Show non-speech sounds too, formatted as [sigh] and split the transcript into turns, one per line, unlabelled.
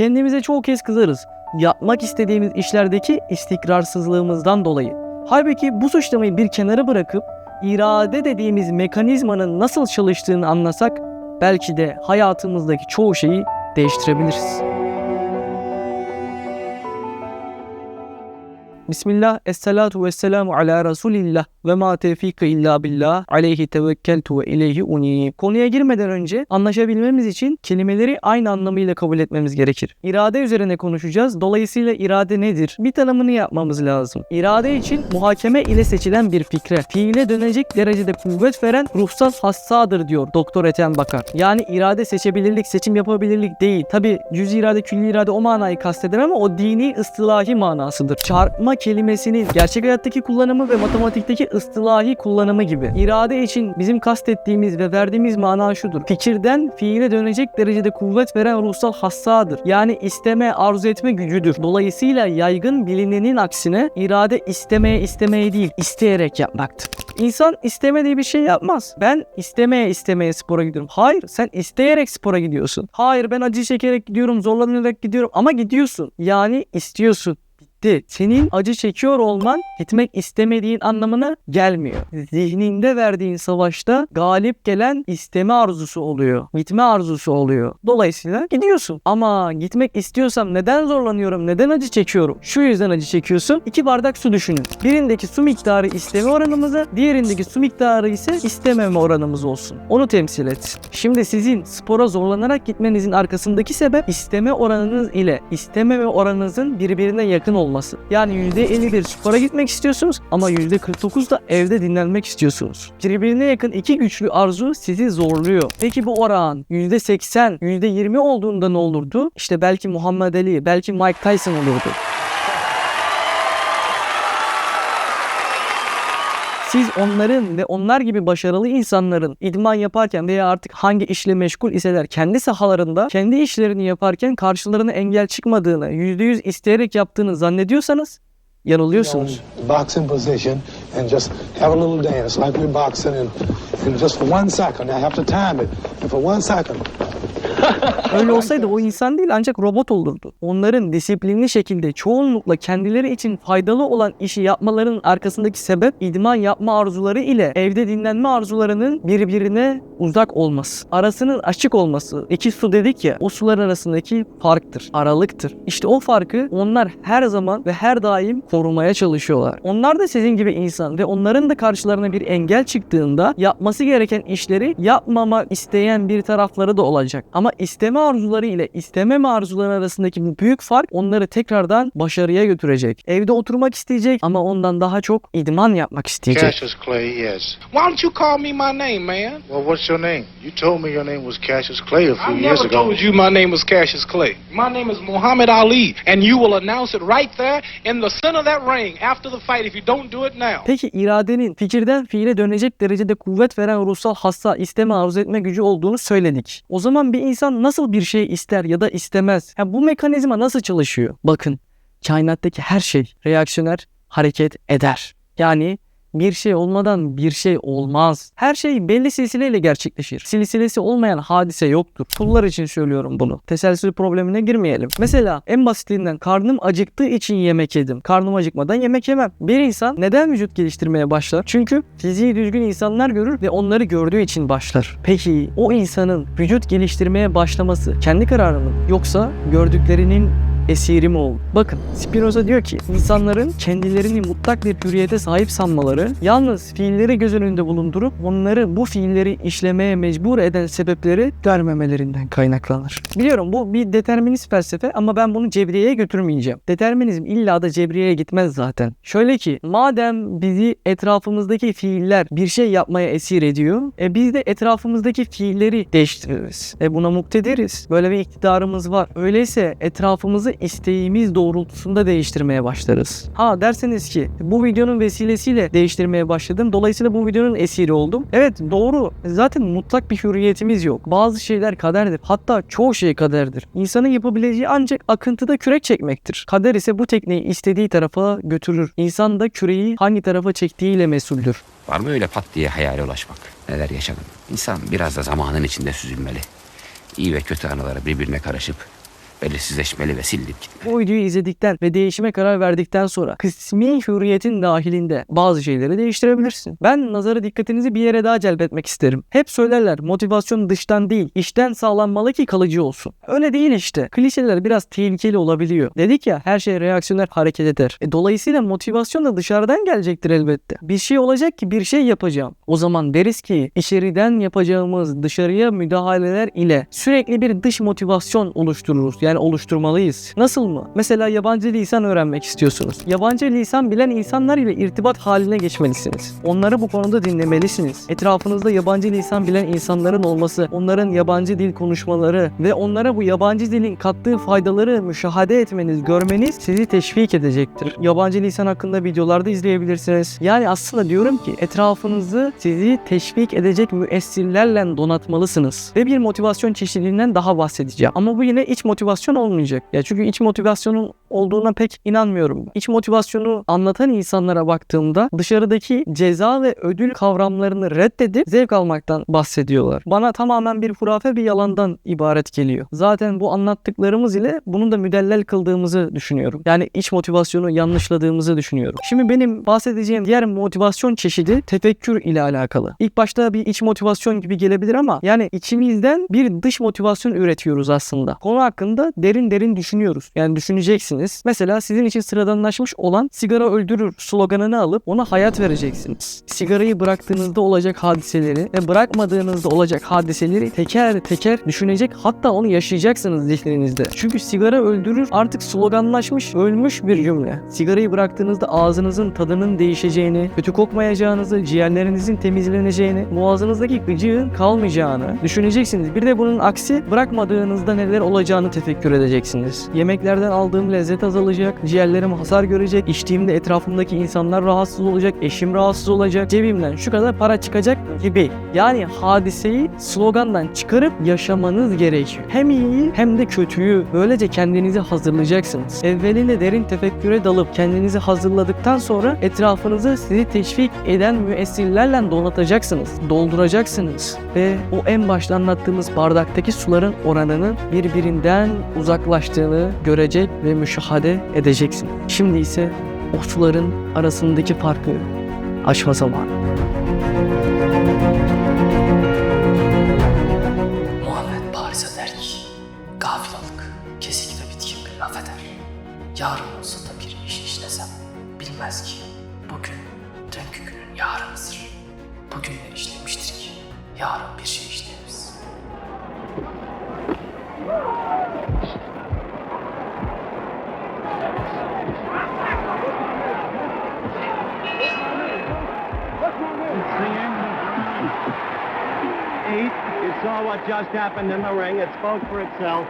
Kendimize çoğu kez kızarız. Yapmak istediğimiz işlerdeki istikrarsızlığımızdan dolayı. Halbuki bu suçlamayı bir kenara bırakıp irade dediğimiz mekanizmanın nasıl çalıştığını anlasak belki de hayatımızdaki çoğu şeyi değiştirebiliriz. Bismillah, esselatu vesselamu ala Resulillah ve ma tevfika illa billah aleyhi tevekkeltu ve ileyhi unib. Konuya girmeden önce anlaşabilmemiz için kelimeleri aynı anlamıyla kabul etmemiz gerekir. İrade üzerine konuşacağız. Dolayısıyla irade nedir? Bir tanımını yapmamız lazım. İrade için muhakeme ile seçilen bir fikre, fiile dönecek derecede kuvvet veren ruhsal hassadır diyor Doktor Ethem Bakar. Yani irade seçebilirlik, seçim yapabilirlik değil. Tabi cüz irade, külli irade o manayı kasteder ama o dini ıstılahi manasıdır. Çarpma kelimesinin gerçek hayattaki kullanımı ve matematikteki ıstılahi kullanımı gibi. İrade için bizim kastettiğimiz ve verdiğimiz mana şudur. Fikirden fiile dönecek derecede kuvvet veren ruhsal hassadır. Yani isteme, arzu etme gücüdür. Dolayısıyla yaygın bilinenin aksine irade istemeye istemeye değil, isteyerek yapmaktır. İnsan istemediği bir şey yapmaz. Ben istemeye istemeye spora gidiyorum. Hayır sen isteyerek spora gidiyorsun. Hayır ben acı çekerek gidiyorum, zorlanarak gidiyorum ama gidiyorsun. Yani istiyorsun bitti. Senin acı çekiyor olman gitmek istemediğin anlamına gelmiyor. Zihninde verdiğin savaşta galip gelen isteme arzusu oluyor. Gitme arzusu oluyor. Dolayısıyla gidiyorsun. Ama gitmek istiyorsam neden zorlanıyorum? Neden acı çekiyorum? Şu yüzden acı çekiyorsun. İki bardak su düşünün. Birindeki su miktarı isteme oranımızı, diğerindeki su miktarı ise istememe oranımız olsun. Onu temsil et. Şimdi sizin spora zorlanarak gitmenizin arkasındaki sebep isteme oranınız ile istememe oranınızın birbirine yakın olması. Yani %51 spora gitmek istiyorsunuz ama %49 da evde dinlenmek istiyorsunuz. Birbirine yakın iki güçlü arzu sizi zorluyor. Peki bu oran %80, %20 olduğunda ne olurdu? İşte belki Muhammed Ali, belki Mike Tyson olurdu. Siz onların ve onlar gibi başarılı insanların idman yaparken veya artık hangi işle meşgul iseler kendi sahalarında kendi işlerini yaparken karşılarına engel çıkmadığını, %100 isteyerek yaptığını zannediyorsanız yanılıyorsunuz.
boxing position and just have a little dance like we're boxing and, and just for one second I have to time it and for one second [laughs]
Öyle olsaydı o insan değil ancak robot olurdu. Onların disiplinli şekilde çoğunlukla kendileri için faydalı olan işi yapmalarının arkasındaki sebep idman yapma arzuları ile evde dinlenme arzularının birbirine uzak olması. Arasının açık olması. İki su dedik ya o sular arasındaki farktır. Aralıktır. İşte o farkı onlar her zaman ve her daim korumaya çalışıyorlar. Onlar da sizin gibi insan ve onların da karşılarına bir engel çıktığında yapması gereken işleri yapmamak isteyen bir tarafları da olacak. Ama isteme arzuları ile istememe arzuları arasındaki bu büyük fark onları tekrardan başarıya götürecek. Evde oturmak isteyecek ama ondan daha çok idman yapmak isteyecek.
Cassius Clay, yes.
Why don't you call me my name, man?
Well, what's your name? You told me your name was Cassius Clay a few
I
years
never
ago.
told you my name was Cassius Clay. My name is Muhammad Ali, and you will announce it right there in the center of that ring after the fight if you don't do it now.
Peki iradenin fikirden fiile dönecek derecede kuvvet veren ruhsal hassa isteme arzu etme gücü olduğunu söyledik. O zaman bir insan nasıl bir şey ister ya da istemez? Ha, bu mekanizma nasıl çalışıyor? Bakın kainattaki her şey reaksiyoner hareket eder. Yani bir şey olmadan bir şey olmaz. Her şey belli silsileyle gerçekleşir. Silsilesi olmayan hadise yoktur. Kullar için söylüyorum bunu. Teselsül problemine girmeyelim. Mesela en basitinden karnım acıktığı için yemek yedim. Karnım acıkmadan yemek yemem. Bir insan neden vücut geliştirmeye başlar? Çünkü fiziği düzgün insanlar görür ve onları gördüğü için başlar. Peki o insanın vücut geliştirmeye başlaması kendi kararı mı? Yoksa gördüklerinin esiri mi oldu? Bakın Spinoza diyor ki insanların kendilerini mutlak bir hürriyete sahip sanmaları yalnız fiilleri göz önünde bulundurup onları bu fiilleri işlemeye mecbur eden sebepleri görmemelerinden kaynaklanır. Biliyorum bu bir determinist felsefe ama ben bunu cebriyeye götürmeyeceğim. Determinizm illa da cebriyeye gitmez zaten. Şöyle ki madem bizi etrafımızdaki fiiller bir şey yapmaya esir ediyor e biz de etrafımızdaki fiilleri değiştiririz. E buna muktediriz. Böyle bir iktidarımız var. Öyleyse etrafımızı isteğimiz doğrultusunda değiştirmeye başlarız. Ha derseniz ki bu videonun vesilesiyle değiştirmeye başladım. Dolayısıyla bu videonun esiri oldum. Evet doğru. Zaten mutlak bir hürriyetimiz yok. Bazı şeyler kaderdir. Hatta çoğu şey kaderdir. İnsanın yapabileceği ancak akıntıda kürek çekmektir. Kader ise bu tekneyi istediği tarafa götürür. İnsan da küreği hangi tarafa çektiğiyle mesuldür.
Var mı öyle pat diye hayale ulaşmak? Neler yaşadım? İnsan biraz da zamanın içinde süzülmeli. İyi ve kötü anıları birbirine karışıp Belirsizleşmeli ve sildik gitmeli.
Bu videoyu izledikten ve değişime karar verdikten sonra kısmi hürriyetin dahilinde bazı şeyleri değiştirebilirsin. Ben nazarı dikkatinizi bir yere daha celbetmek isterim. Hep söylerler motivasyon dıştan değil içten sağlanmalı ki kalıcı olsun. Öyle değil işte. Klişeler biraz tehlikeli olabiliyor. Dedik ya her şey reaksiyonel hareket eder. E, dolayısıyla motivasyon da dışarıdan gelecektir elbette. Bir şey olacak ki bir şey yapacağım. O zaman deriz ki içeriden yapacağımız dışarıya müdahaleler ile sürekli bir dış motivasyon oluştururuz. Yani oluşturmalıyız. Nasıl mı? Mesela yabancı lisan öğrenmek istiyorsunuz. Yabancı lisan bilen insanlar ile irtibat haline geçmelisiniz. Onları bu konuda dinlemelisiniz. Etrafınızda yabancı lisan bilen insanların olması, onların yabancı dil konuşmaları ve onlara bu yabancı dilin kattığı faydaları müşahede etmeniz, görmeniz sizi teşvik edecektir. Yabancı lisan hakkında videolarda izleyebilirsiniz. Yani aslında diyorum ki etrafınızı sizi teşvik edecek müessirlerle donatmalısınız. Ve bir motivasyon çeşidinden daha bahsedeceğim. Ama bu yine iç motivasyon olmayacak. Ya çünkü iç motivasyonun olduğuna pek inanmıyorum. İç motivasyonu anlatan insanlara baktığımda dışarıdaki ceza ve ödül kavramlarını reddedip zevk almaktan bahsediyorlar. Bana tamamen bir hurafe bir yalandan ibaret geliyor. Zaten bu anlattıklarımız ile bunu da müdellel kıldığımızı düşünüyorum. Yani iç motivasyonu yanlışladığımızı düşünüyorum. Şimdi benim bahsedeceğim diğer motivasyon çeşidi tefekkür ile alakalı. İlk başta bir iç motivasyon gibi gelebilir ama yani içimizden bir dış motivasyon üretiyoruz aslında. Konu hakkında derin derin düşünüyoruz. Yani düşüneceksiniz. Mesela sizin için sıradanlaşmış olan sigara öldürür sloganını alıp ona hayat vereceksiniz. Sigarayı bıraktığınızda olacak hadiseleri ve bırakmadığınızda olacak hadiseleri teker teker düşünecek hatta onu yaşayacaksınız zihninizde. Çünkü sigara öldürür artık sloganlaşmış, ölmüş bir cümle. Sigarayı bıraktığınızda ağzınızın tadının değişeceğini, kötü kokmayacağınızı, ciğerlerinizin temizleneceğini, boğazınızdaki gıcığın kalmayacağını düşüneceksiniz. Bir de bunun aksi bırakmadığınızda neler olacağını tefekkür edeceksiniz. Yemeklerden aldığım lezzet azalacak, ciğerlerim hasar görecek, içtiğimde etrafımdaki insanlar rahatsız olacak, eşim rahatsız olacak, cebimden şu kadar para çıkacak gibi. Yani hadiseyi slogandan çıkarıp yaşamanız gerekiyor. Hem iyiyi hem de kötüyü. Böylece kendinizi hazırlayacaksınız. Evveliyle derin tefekküre dalıp kendinizi hazırladıktan sonra etrafınızı sizi teşvik eden müessirlerle donatacaksınız. Dolduracaksınız. Ve o en başta anlattığımız bardaktaki suların oranının birbirinden uzaklaştığını görecek ve müşahede edeceksin. Şimdi ise o suların arasındaki farkı aşma zamanı.
Muhammed Paris'e der ki, gafil alık, kesik ve bitkin bir laf eder. Yarın olsa da bir iş işlesem, bilmez ki bugün dünkü günün yarınıdır. Bugün ne işlemiştir ki, yarın bir şey işleriz.
You saw what just happened in the ring. It spoke for itself.